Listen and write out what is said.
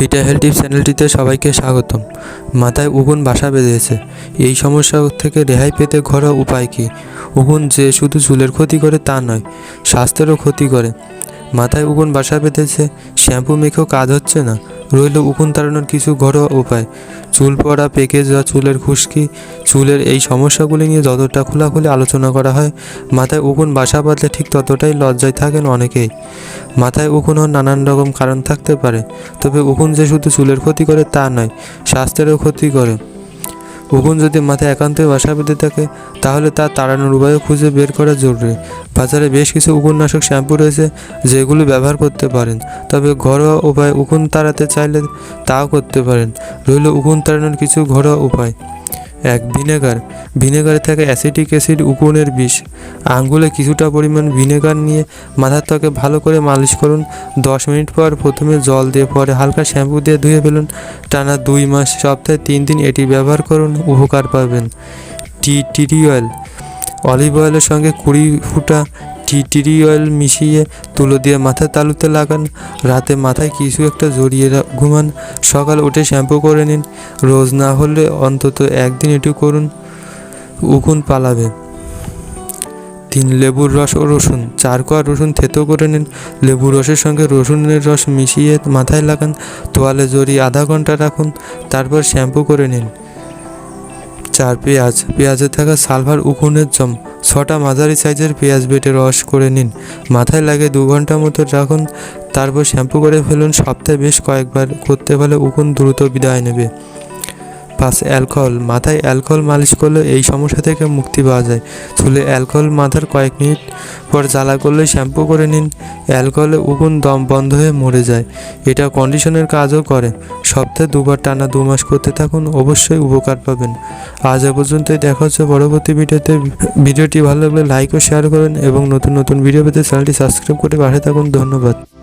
পিটা health tips চ্যানেলটিতে সবাইকে স্বাগতম। মাথায় উগুন বাসা বেঁধেছে। এই সমস্যা থেকে রেহাই পেতে ঘরোয়া উপায় কী? উগুন যে শুধু চুলের ক্ষতি করে তা নয়, স্বাস্থ্যেরও ক্ষতি করে। মাথায় উগুন বাসা বেঁধেছে, শ্যাম্পু মেখেও কাজ হচ্ছে না। রইল উকুন তাড়ানোর কিছু ঘরোয়া উপায়। চুল পড়া, পেকে যাওয়া চুলের খুশকি, চুলের এই সমস্যাগুলি নিয়ে যতটা খোলাখুলি আলোচনা করা হয়, মাথায় উকুন বাসা বাঁধলে ঠিক ততটাই লজ্জায় থাকেন অনেকেই। মাথায় উকুন হওয়ার নানান রকম কারণ থাকতে পারে, তবে উকুন যে শুধু চুলের ক্ষতি করে তা নয়, স্বাস্থ্যেরও ক্ষতি করে। উকুন যদি মাথায় একান্তই বাসা বেঁধে থাকে, তাহলে তা তাড়ানোর উপায়ও খুঁজে বের করা জরুরি। বাজারে বেশ কিছু উকুননাশক শ্যাম্পু রয়েছে, যেগুলো ব্যবহার করতে পারেন। তবে ঘরোয়া উপায় উকুন তাড়াতে চাইলে তাও করতে পারেন। রইল উকুন তাড়ানোর কিছু ঘরোয়া উপায়। এক ভিনেগার। ভিনেগারে থাকে অ্যাসিটিক অ্যাসিড, উকুনের বিষ। আঙ্গুলে কিছুটা পরিমাণ ভিনেগার নিয়ে মাথার ত্বকে ভালো করে মালিশ করুন। দশ মিনিট পর প্রথমে জল দিয়ে, পরে হালকা শ্যাম্পু দিয়ে ধুয়ে ফেলুন। টানা দুই মাস, সপ্তাহে তিন দিন এটি ব্যবহার করুন, উপকার পাবেন। টি টিটি অয়েল। অলিভ অয়েলের সঙ্গে কুড়ি ফুটা টি টিরি অয়েল মিশিয়ে তুলো দিয়ে মাথার তালুতে লাগান। রাতে মাথায় কিছু একটা জড়িয়ে ঘুমান। সকাল উঠে শ্যাম্পু করে নিন। রোজ না হলে অন্তত একদিন এটু করুন। উকুন পালাবে। তিন লেবুর রস ও রসুন। চার কোয়া রসুন থেতো করে নিন। লেবুর রসের সঙ্গে রসুনের রস মিশিয়ে মাথায় লাগান। তোয়ালে জড়িয়ে আধা ঘণ্টা রাখুন। তারপর শ্যাম্পু করে নিন। চার পেঁয়াজ। পেঁয়াজে থাকা সালভার উকুনের জম। ছটা মাঝারি সাইজের পেঁয়াজ বেটে রস করে নিন। মাথায় লাগে দু ঘণ্টা মতো রাখুন। তারপর শ্যাম্পু করে ফেলুন। সপ্তাহে বেশ কয়েকবার করতে পারলে উকুন দ্রুত বিদায় নেবে। পাঁচ অ্যালকোহল। মাথায় অ্যালকোহল মালিশ করলে এই সমস্যা থেকে মুক্তি পাওয়া যায়। চুলে অ্যালকোহল মাথার কয়েক মিনিট পর জ্বালা করলে শ্যাম্পু করে নিন। অ্যালকোহলে উকুন দম বন্ধ হয়ে মরে যায়। এটা কন্ডিশনের কাজও করে। সপ্তাহে দুবার টানা দু মাস করতে থাকুন, অবশ্যই উপকার পাবেন। আজ এ পর্যন্তই। দেখা হচ্ছে পরবর্তী ভিডিওতে। ভিডিওটি ভালো লাগলে লাইক ও শেয়ার করুন এবং নতুন নতুন ভিডিও পেতে চ্যানেলটি সাবস্ক্রাইব করে পাশে থাকুন। ধন্যবাদ।